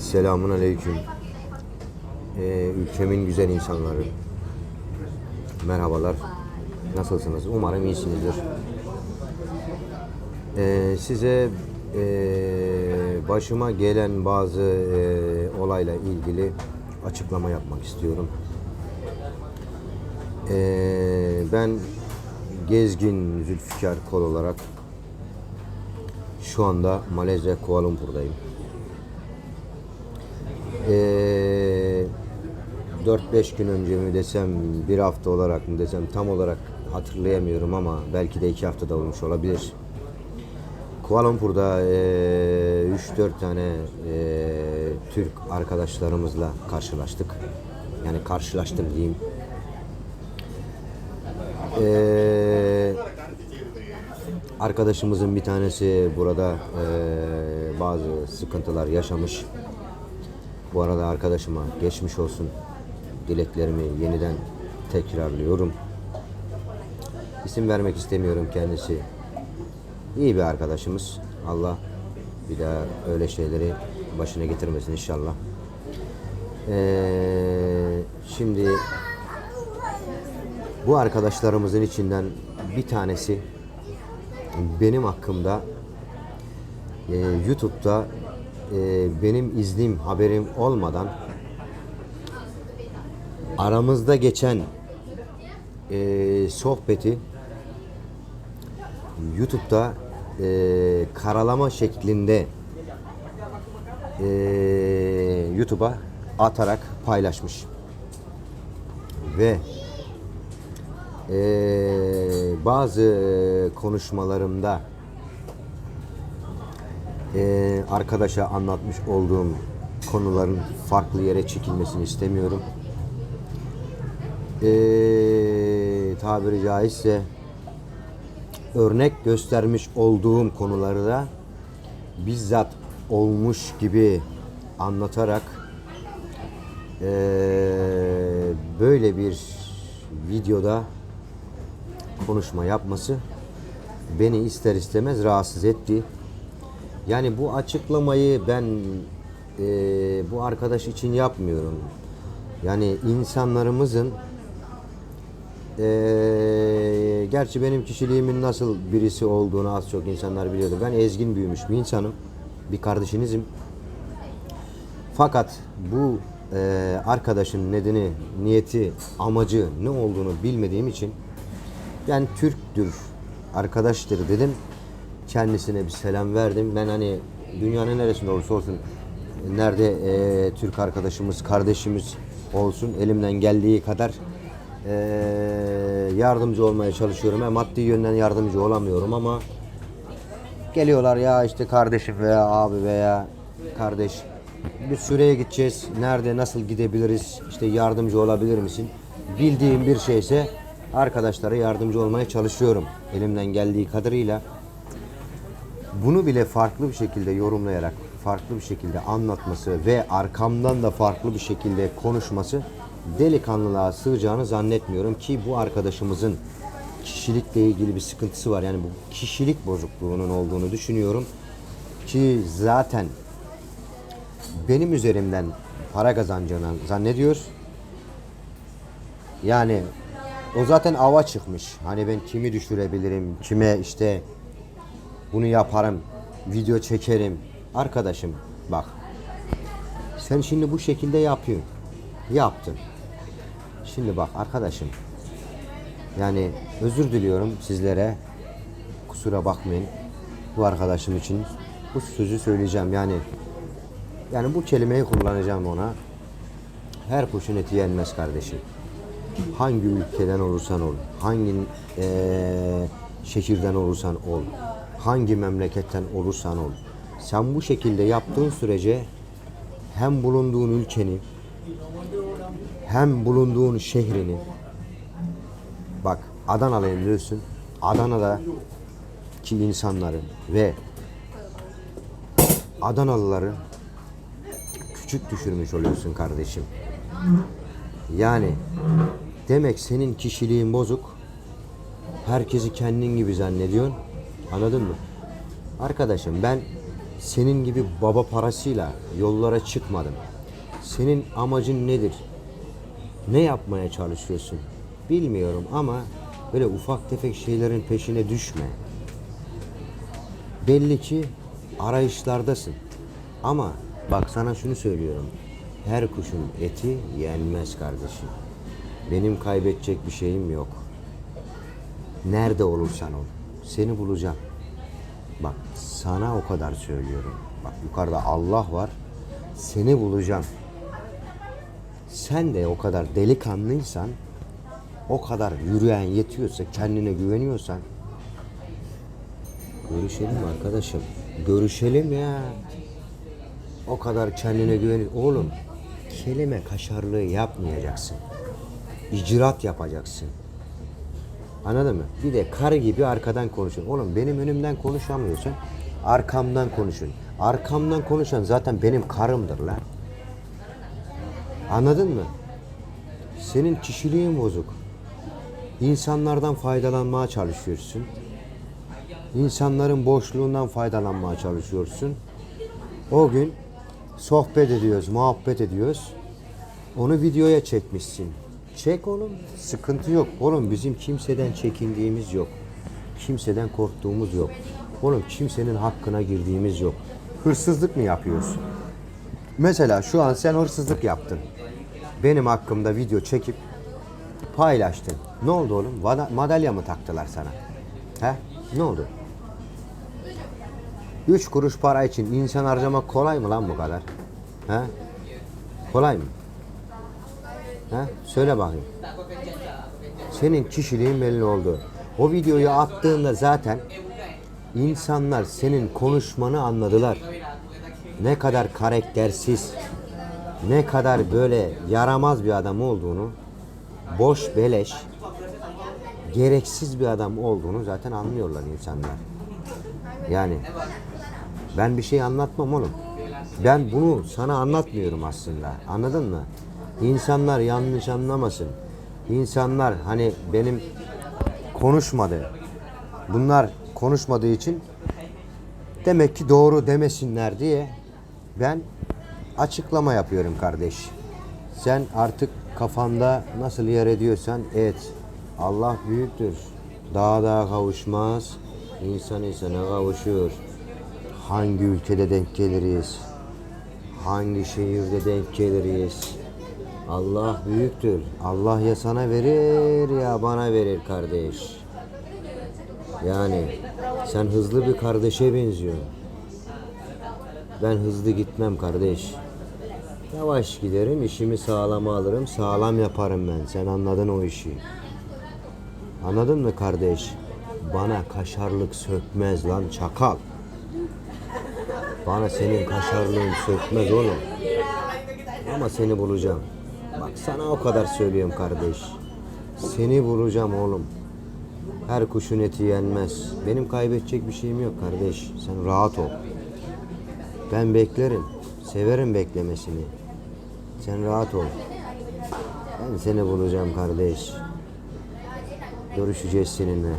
Selamun Aleyküm. Ee, ülkemin güzel insanları. Merhabalar. Nasılsınız? Umarım iyisinizdir. Ee, size e, başıma gelen bazı e, olayla ilgili açıklama yapmak istiyorum. Ee, ben Gezgin Zülfikar Kol olarak şu anda Malezya Kuala Lumpur'dayım. Ee, 4-5 gün önce mi desem, bir hafta olarak mı desem tam olarak hatırlayamıyorum ama belki de 2 haftada olmuş olabilir. Kuala Lumpur'da eee 3-4 tane eee, Türk arkadaşlarımızla karşılaştık. Yani karşılaştım diyeyim. Eee, arkadaşımızın bir tanesi burada eee, bazı sıkıntılar yaşamış. Bu arada arkadaşıma geçmiş olsun dileklerimi yeniden tekrarlıyorum. İsim vermek istemiyorum kendisi. İyi bir arkadaşımız. Allah bir daha öyle şeyleri başına getirmesin inşallah. Ee, şimdi bu arkadaşlarımızın içinden bir tanesi benim hakkımda e, YouTube'da e, benim iznim haberim olmadan aramızda geçen e, sohbeti YouTube'da e, karalama şeklinde e, YouTube'a atarak paylaşmış. Ve e, bazı konuşmalarımda e, arkadaşa anlatmış olduğum konuların farklı yere çekilmesini istemiyorum. E, tabiri caizse örnek göstermiş olduğum konuları da bizzat olmuş gibi anlatarak eee, böyle bir videoda konuşma yapması beni ister istemez rahatsız etti. Yani bu açıklamayı ben eee, bu arkadaş için yapmıyorum. Yani insanlarımızın ee, gerçi benim kişiliğimin nasıl birisi olduğunu az çok insanlar biliyordu. Ben ezgin büyümüş bir insanım. Bir kardeşinizim. Fakat bu e, arkadaşın nedeni, niyeti, amacı ne olduğunu bilmediğim için ben Türktür, arkadaştır dedim. Kendisine bir selam verdim. Ben hani dünyanın neresinde olursa olsun nerede e, Türk arkadaşımız, kardeşimiz olsun elimden geldiği kadar e, yardımcı olmaya çalışıyorum. E, maddi yönden yardımcı olamıyorum ama geliyorlar ya işte kardeşim veya abi veya kardeş bir süreye gideceğiz. Nerede nasıl gidebiliriz? İşte yardımcı olabilir misin? Bildiğim bir şeyse arkadaşlara yardımcı olmaya çalışıyorum. Elimden geldiği kadarıyla bunu bile farklı bir şekilde yorumlayarak, farklı bir şekilde anlatması ve arkamdan da farklı bir şekilde konuşması delikanlılığa sığacağını zannetmiyorum ki bu arkadaşımızın kişilikle ilgili bir sıkıntısı var. Yani bu kişilik bozukluğunun olduğunu düşünüyorum ki zaten benim üzerimden para kazanacağını zannediyor. Yani o zaten ava çıkmış. Hani ben kimi düşürebilirim, kime işte bunu yaparım, video çekerim. Arkadaşım bak. Sen şimdi bu şekilde yapıyorsun. Yaptın. Şimdi bak arkadaşım. Yani özür diliyorum sizlere. Kusura bakmayın. Bu arkadaşım için bu sözü söyleyeceğim. Yani yani bu kelimeyi kullanacağım ona. Her kuşun eti yenmez kardeşim. Hangi ülkeden olursan ol, hangi eee, şehirden olursan ol, hangi memleketten olursan ol. Sen bu şekilde yaptığın sürece hem bulunduğun ülkeni hem bulunduğun şehrini bak Adana'lıyım diyorsun. Adana'da ki insanların ve Adanalıları küçük düşürmüş oluyorsun kardeşim. Yani demek senin kişiliğin bozuk. Herkesi kendin gibi zannediyorsun. Anladın mı? Arkadaşım ben senin gibi baba parasıyla yollara çıkmadım. Senin amacın nedir? Ne yapmaya çalışıyorsun? Bilmiyorum ama böyle ufak tefek şeylerin peşine düşme. Belli ki arayışlardasın. Ama bak sana şunu söylüyorum. Her kuşun eti yenmez kardeşim. Benim kaybedecek bir şeyim yok. Nerede olursan ol. Seni bulacağım. Bak sana o kadar söylüyorum. Bak yukarıda Allah var. Seni bulacağım. Sen de o kadar delikanlıysan, o kadar yürüyen yetiyorsa, kendine güveniyorsan görüşelim arkadaşım. Görüşelim ya. O kadar kendine güven. Oğlum kelime kaşarlığı yapmayacaksın. İcraat yapacaksın. Anladın mı? Bir de karı gibi arkadan konuşun. Oğlum benim önümden konuşamıyorsun. Arkamdan konuşun. Arkamdan konuşan zaten benim karımdır lan. Anladın mı? Senin kişiliğin bozuk. İnsanlardan faydalanmaya çalışıyorsun. İnsanların boşluğundan faydalanmaya çalışıyorsun. O gün sohbet ediyoruz, muhabbet ediyoruz. Onu videoya çekmişsin. Çek oğlum. Sıkıntı yok. Oğlum bizim kimseden çekindiğimiz yok. Kimseden korktuğumuz yok. Oğlum kimsenin hakkına girdiğimiz yok. Hırsızlık mı yapıyorsun? Mesela şu an sen hırsızlık yaptın. Benim hakkımda video çekip paylaştın. Ne oldu oğlum? Madalya mı taktılar sana? He? Ne oldu? Üç kuruş para için insan harcamak kolay mı lan bu kadar? He? Kolay mı? He? Söyle bakayım. Senin kişiliğin belli oldu. O videoyu attığında zaten insanlar senin konuşmanı anladılar. Ne kadar karaktersiz, ne kadar böyle yaramaz bir adam olduğunu, boş beleş, gereksiz bir adam olduğunu zaten anlıyorlar insanlar. Yani ben bir şey anlatmam oğlum. Ben bunu sana anlatmıyorum aslında. Anladın mı? İnsanlar yanlış anlamasın. İnsanlar hani benim konuşmadı. Bunlar konuşmadığı için demek ki doğru demesinler diye ben açıklama yapıyorum kardeş. Sen artık kafanda nasıl yer ediyorsan et. Allah büyüktür. Dağa dağa kavuşmaz. İnsan insana kavuşur. Hangi ülkede denk geliriz? Hangi şehirde denk geliriz? Allah büyüktür. Allah ya sana verir ya bana verir kardeş. Yani sen hızlı bir kardeşe benziyorsun. Ben hızlı gitmem kardeş. Yavaş giderim, işimi sağlama alırım, sağlam yaparım ben. Sen anladın o işi. Anladın mı kardeş? Bana kaşarlık sökmez lan çakal. Bana senin kaşarlığın sökmez oğlum. Ama seni bulacağım. Bak sana o kadar söylüyorum kardeş. Seni bulacağım oğlum. Her kuşun eti yenmez. Benim kaybedecek bir şeyim yok kardeş. Sen rahat ol. Ben beklerim. Severim beklemesini. Sen rahat ol. Ben seni bulacağım kardeş. Görüşeceğiz seninle.